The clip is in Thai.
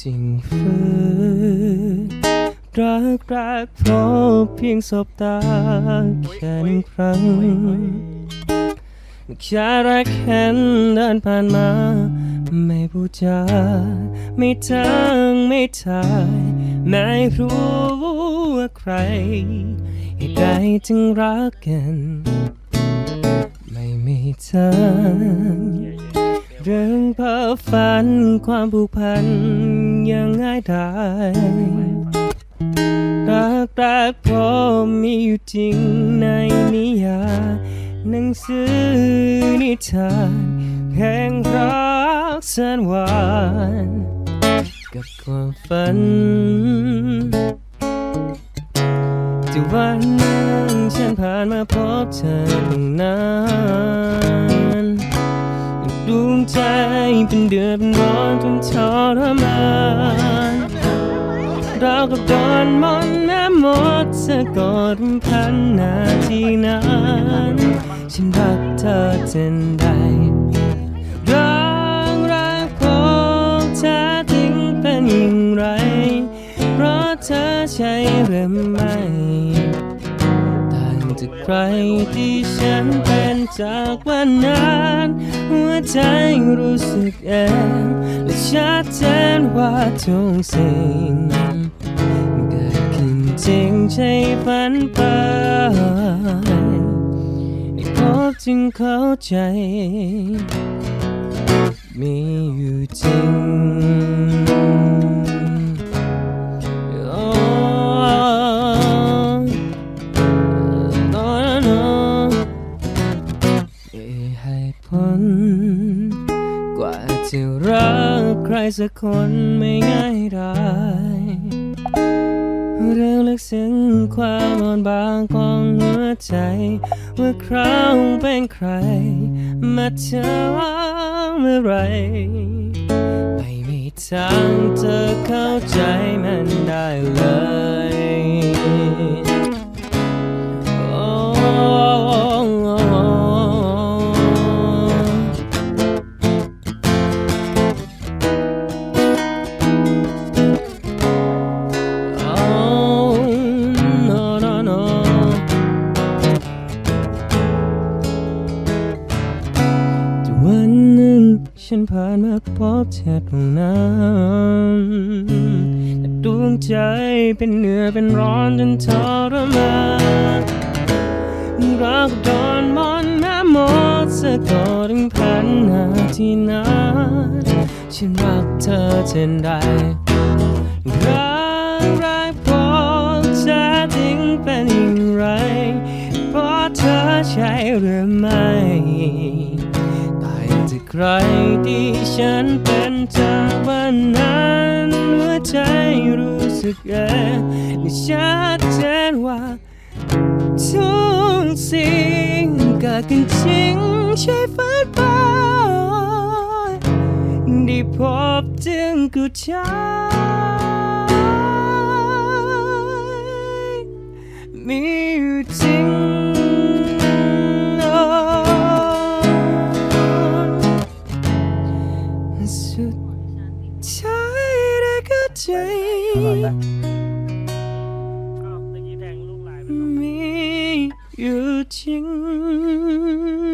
จริงฝืนรักรักเพราะเพียงสบตาแค่นครั้งแค่รักเห็นเดินผ่านมา ไม่พูดจาไม่ทังไม่ทายไม่รู้ว่าใครเหตุใดจึงรักกัน ไม่มีทาง เรื่องเพ้อฝันความผูกพันยังง่ายดายรักแรกพบมีอยู่จริงในนิยายหนังสือนิทานแห่งรักแสนหวานกับความฝันที่วันหนึงฉันผ่านมาพบเธอตรงนั้น ดวงใจเป็นเดือดนร้อนจนทรมานเรากับโดนมนแม่หมดสะกดพันนาทีนั้นฉันรักเธอจนได้รักรักพบเธอทิ้งเป็นอย่างไร เพราะเธอใช่หรือไม่ จากใครที่ฉันเป็นจากวันนั้นหัวใจรู้สึกเองและชัดเจนว่าทุกสิ่งเกิดขึ้นจริงใช่ฝันไปได้พบจึงเข้าใจ มีอยู่จริง ให้ผลกว่าจะรักใครสักคนไม่ง่ายได้เรื่องลึกซึ้งความอ่อนบางของหัวใจ ว่าคราวเป็นใคร มาเธอเมื่อไร ไม่มีทางเธอเข้าใจมันได้เลย ฉันผ่านมาพบเธอตรงนั้นแต่ดวงใจเป็นเหนือเป็นร้อนจนทรมานรักโดนมอนต์แม่หมดสะกดถึงพันนาทีนั้นฉันรักเธอจนได้รักรักพบเธอทิ้งเป็นอย่างไรเพราะเธอใช่หรือไม่ จากใครที่ฉันเป็นจากวันนั้นหัวใจรู้สึกเองและชัดเจนว่าทุกสิ่งเกิดขึ้นจริงใช่ฝันไปได้พบจึงกูใจมีอยู่จริง สุดท้ายได้ก็ใจมีอยู่จริง